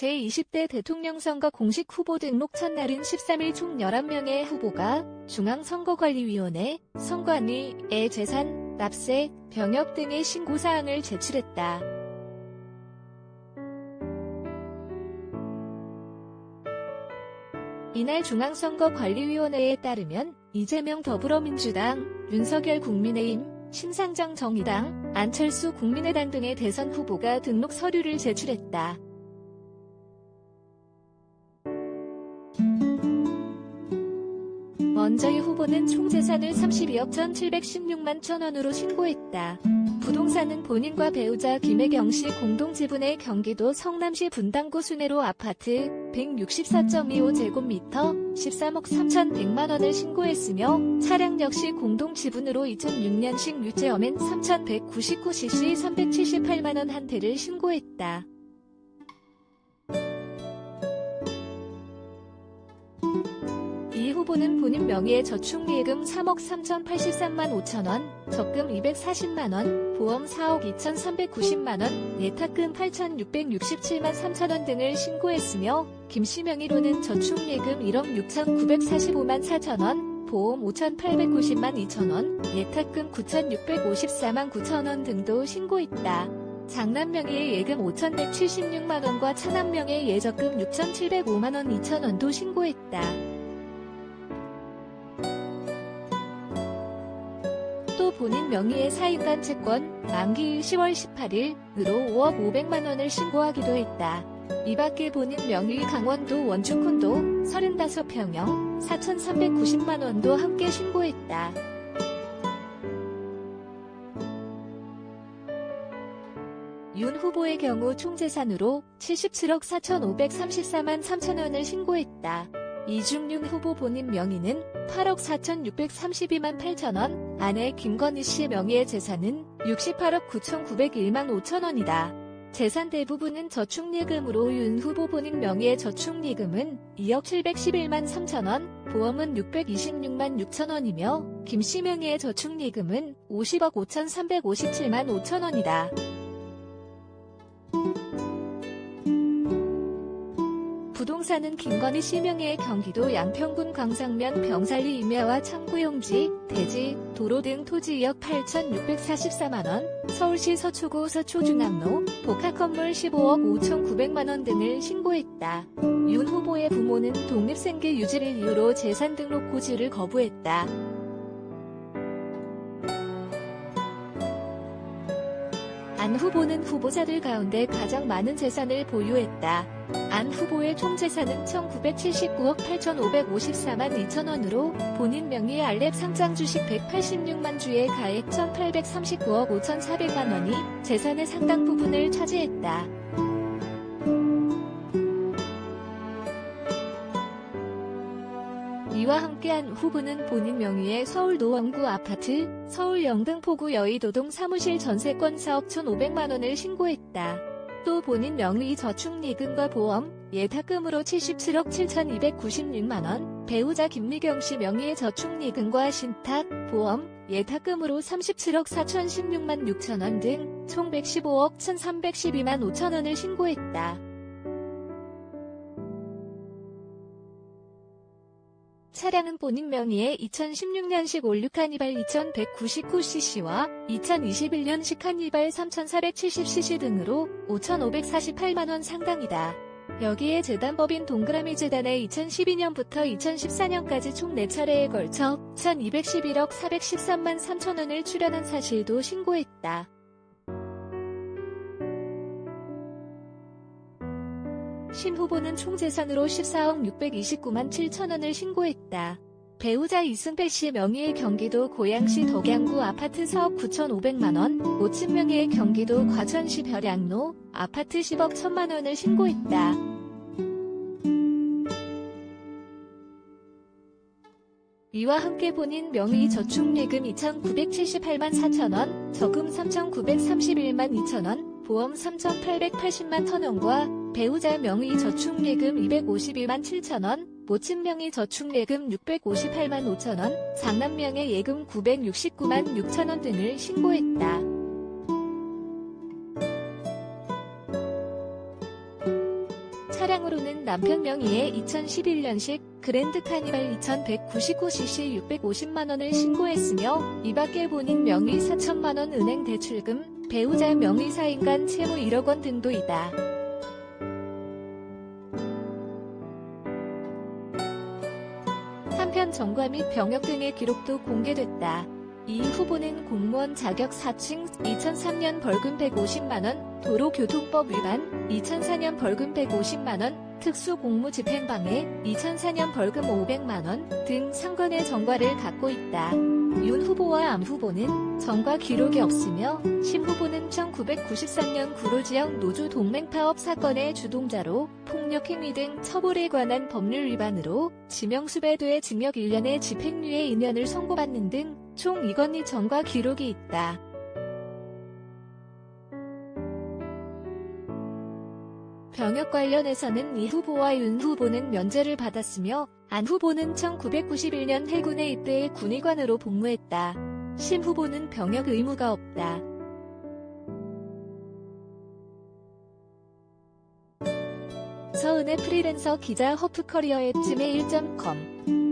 제20대 대통령 선거 공식 후보 등록 첫날인 13일 총 11명의 후보가 중앙선거관리위원회 선관위에 재산, 납세, 병역 등의 신고사항을 제출했다. 이날 중앙선거관리위원회에 따르면 이재명 더불어민주당, 윤석열 국민의힘, 심상정 정의당, 안철수 국민의당 등의 대선 후보가 등록 서류를 제출했다. 먼저 이 후보는 총 재산을 32억 1,716만 천원으로 신고했다. 부동산은 본인과 배우자 김혜경 씨 공동 지분의 경기도 성남시 분당구 순회로 아파트 164.25제곱미터 13억 3,100만 원을 신고했으며 차량 역시 공동 지분으로 2006년식 유제어맨 3,199cc 378만 원 한 대를 신고했다. 후보는 본인 명의의 저축예금 3억 3,083만 5천 원, 적금 240만 원, 보험 4억 2,390만 원, 예탁금 8,667만 3천 원 등을 신고했으며 김씨 명의로는 저축예금 1억 6,945만 4천 원, 보험 5,890만 2천 원, 예탁금 9,654만 9천 원 등도 신고했다. 장남 명의의 예금 5,176만 원과 차남 명의의 예적금 6,705만 원 2천 원도 신고했다. 본인 명의의 사인간 채권 만기일 10월 18일으로 5억 500만 원을 신고하기도 했다. 이 밖에 본인 명의 강원도 원주 콘도 35평형 4,390만 원도 함께 신고했다. 윤 후보의 경우 총 재산으로 77억 4,534만 3천 원을 신고했다. 이중윤 후보 본인 명의는 8억 4,632만 8천 원, 아내 김건희 씨의 명의의 재산은 68억 9,901만 5천 원이다. 재산 대부분은 저축예금으로 윤 후보 본인 명의의 저축예금은 2억 711만 3천 원, 보험은 626만 6천 원이며 김 씨 명의의 저축예금은 50억 5,357만 5천 원이다. 부동산은 김건희 씨명의 경기도 양평군 광장면 병살리 임야와 창구용지, 대지, 도로 등 토지 2억 8,644만원, 서울시 서초구 서초중앙로, 복합건물 15억 5,900만원 등을 신고했다. 윤 후보의 부모는 독립생계 유지를 이유로 재산 등록 고지를 거부했다. 안 후보는 후보자들 가운데 가장 많은 재산을 보유했다. 안 후보의 총 재산은 1979억 8,554만 2천 원으로 본인 명의의 알랩 상장 주식 186만 주에 가액 1,839억 5,400만 원이 재산의 상당 부분을 차지했다. 이와 함께한 후보는 본인 명의의 서울 노원구 아파트, 서울 영등포구 여의도동 사무실 전세권 4억 1,500만 원을 신고했다. 또 본인 명의 저축예금과 보험, 예탁금으로 77억 7,296만 원, 배우자 김미경 씨 명의의 저축예금과 신탁, 보험, 예탁금으로 37억 4,016만 6천 원 등 총 115억 1,312만 5천 원을 신고했다. 차량은 본인 명의의 2016년식 올류 카니발 2199cc와 2021년식 카니발 3470cc 등으로 5,548만원 상당이다. 여기에 재단법인 동그라미 재단의 2012년부터 2014년까지 총 4차례에 걸쳐 1211억 413만 3천원을 출연한 사실도 신고했다. 신 후보는 총 재산으로 14억 629만 7천 원을 신고했다. 배우자 이승배 씨의 명의의 경기도 고양시 덕양구 아파트 4억 9,500만 원, 모친 명의의 경기도 과천시 벼량로 아파트 10억 1천만 원을 신고했다. 이와 함께 본인 명의 저축예금 2,978만 4천 원, 저금 3,931만 2천 원, 보험 3,880만 천원과 배우자 명의 저축예금 251만 7천원, 모친 명의 저축예금 658만 5천원, 장남 명의 예금 969만 6천원 등을 신고했다. 차량으로는 남편 명의의 2011년식 그랜드 카니발 2199cc 650만원을 신고했으며 이 밖에 본인 명의 4천만원 은행 대출금, 배우자 명의 사인간 채무 1억원 등도 있다. 한편 전과 및 병역 등의 기록도 공개됐다. 이 후보는 공무원 자격 4층 2003년 벌금 150만원, 도로교통법 위반, 2004년 벌금 150만원, 특수공무집행방해, 2004년 벌금 500만원 등 상건의 전과를 갖고 있다. 윤 후보와 암 후보는 전과 기록이 없으며 심 후보는 1993년 구로지역 노조 동맹파업 사건의 주동자로 폭력행위 등 처벌에 관한 법률 위반으로 지명수배도의 징역 1년의 집행유예 2년을 선고받는 등 총 2건의 전과 기록이 있다. 병역 관련해서는 이 후보와 윤 후보는 면제를 받았으며 안 후보는 1991년 해군에 입대해 군의관으로 복무했다. 심 후보는 병역 의무가 없다. 서은의 프리랜서 기자 허프커리어 앱 지메일.com